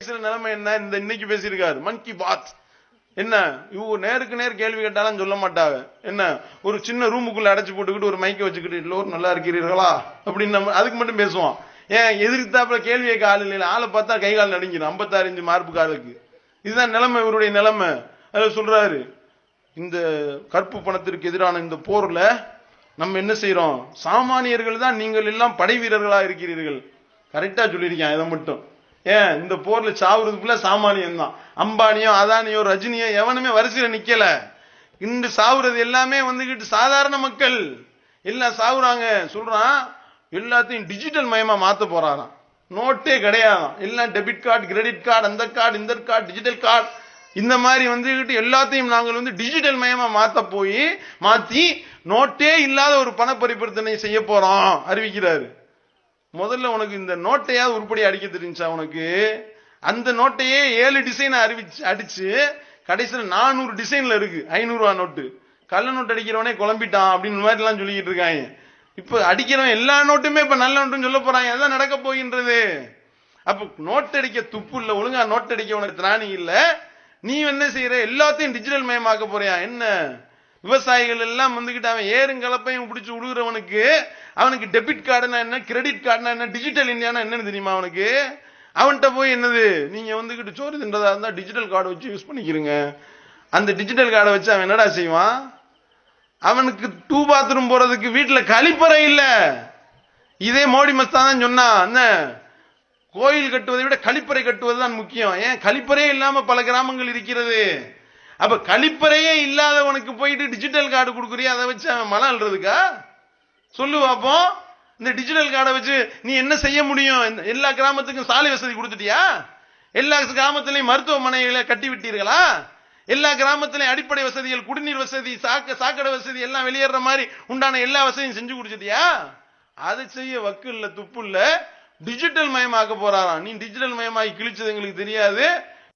பேசுற நிலைமை என்ன? இந்த இன்னைக்கு பேசியிருக்காரு. மன் கி பாத் என்ன? இவங்க நேருக்கு நேர் கேள்வி கேட்டாலும் சொல்ல மாட்டாங்க. என்ன? ஒரு சின்ன ரூமுக்குள்ள அடைச்சு போட்டுக்கிட்டு ஒரு மைக்கை வச்சுக்கிட்டு எல்லோரும் நல்லா இருக்கிறீர்களா? அப்படின்னு நம்ம அதுக்கு மட்டும் பேசுவோம். ஏன்? எதிர்த்தாப்புல கேள்வி கேட்க ஆள் இல்லை ஆளை பார்த்தா கை கால் நடுங்கிடும் ஐம்பத்தாறு இன்ச்சு மார்புக்கு ஆளுக்கு இதுதான் நிலைமை இவருடைய நிலைமை. அதில் சொல்றாரு இந்த கற்பு பணத்திற்கு எதிரான இந்த போர்ல நம்ம என்ன செய்யறோம் சாமானியர்கள் தான் நீங்கள் எல்லாம் படை வீரர்களா இருக்கிறீர்கள் கரெக்டா சொல்லியிருக்கேன் இதை மட்டும். ஏன் இந்த போர்ல சாவுறதுக்குள்ள சாமானியம் தான் அம்பானியோ அதானியோ ரஜினியோ எவனுமே வரிசையில நிக்கல. இன்று சாவுறது எல்லாமே வந்துகிட்டு சாதாரண மக்கள். எல்லாம் சாவுறாங்க. சொல்றான் எல்லாத்தையும் டிஜிட்டல் மயமா மாத்த போறாராம். நோட்டே கிடையாதான் எல்லாம் டெபிட் கார்டு கிரெடிட் கார்டு அந்த கார்டு இந்த கார்டு டிஜிட்டல் கார்டு இந்த மாதிரி வந்துகிட்டு எல்லாத்தையும் நாங்கள் வந்து டிஜிட்டல் மயமா மாத்த போய் மாத்தி நோட்டே இல்லாத ஒரு பண பரிவர்த்தனை செய்ய போறோம் அறிவிக்கிறாரு. முதல்ல உனக்கு இந்த நோட்டையாவது உருப்படி அடிக்க தெரிஞ்சா உனக்கு? அந்த நோட்டையே ஏழு டிசைன் அறிவிச்சு அடிச்சு கடைசியில் நானூறு டிசைன்ல இருக்கு. ஐநூறு நோட்டு. கள்ள நோட்டு அடிக்கிறவனே குழம்பிட்டான் அப்படின்னு மாதிரிலாம் சொல்லிக்கிட்டு இருக்காங்க. இப்போ அடிக்கிறவன் எல்லா நோட்டுமே இப்போ நல்ல நோட்டுன்னு சொல்ல போறாங்க. அதான் நடக்க போகின்றது. அப்போ நோட் அடிக்க துப்பு இல்லை ஒழுங்கா நோட் அடிக்க உனக்கு திராணி இல்லை. நீ என்ன செய்யற? எல்லாத்தையும் டிஜிட்டல் மயமாக்க போறியா? என்ன? விவசாயிகள் எல்லாம் வந்துகிட்டு அவன் ஏறும் கலப்பையும் பிடிச்சி விடுகிறவனுக்கு அவனுக்கு டெபிட் கார்டுனா என்ன கிரெடிட் கார்டுனா என்ன டிஜிட்டல் இந்தியானா என்னன்னு தெரியுமா அவனுக்கு? அவன்கிட்ட போய் என்னது நீங்கள் வந்துக்கிட்டு சோறு தின்றதா இருந்தால் டிஜிட்டல் கார்டு வச்சு யூஸ் பண்ணிக்கிறீங்க அந்த டிஜிட்டல் கார்டை வச்சு அவன் என்னடா செய்வான்? அவனுக்கு டூ பாத்ரூம் போகிறதுக்கு வீட்டில் கழிப்பறை இல்லை. இதே மோடி மஸ்தான் தான் சொன்னான் என்ன? கோயில் கட்டுவதை விட கழிப்பறை கட்டுவது தான் முக்கியம். ஏன்? கழிப்பறையே இல்லாமல் பல கிராமங்கள் இருக்கிறது. அப்போ கழிப்பறையே இல்லாதவனுக்கு போயிட்டு டிஜிட்டல் கார்டு கொடுக்குறியா? அதை வச்சு அவன் மலம் அல்றதுக்கா சொல்லு பார்ப்போம் இந்த டிஜிட்டல் கார்டை வச்சு நீ என்ன செய்ய முடியும்? இந்த எல்லா கிராமத்துக்கும் சாலை வசதி கொடுத்துட்டியா? எல்லா கிராமத்திலையும் மருத்துவமனைகளை கட்டி விட்டீர்களா? எல்லா கிராமத்திலையும் அடிப்படை வசதிகள் குடிநீர் வசதி சாக்க சாக்கடை வசதி எல்லாம் வெளியேற மாதிரி உண்டான எல்லா வசதியும் செஞ்சு கொடுத்துட்டியா? அதை செய்ய வக்கு இல்லை துப்பு இல்லை. டிஜிட்டல் மயமாக்க போறாராம். நீ டிஜிட்டல் மயமாக்கி கிழிச்சது எங்களுக்கு தெரியாது.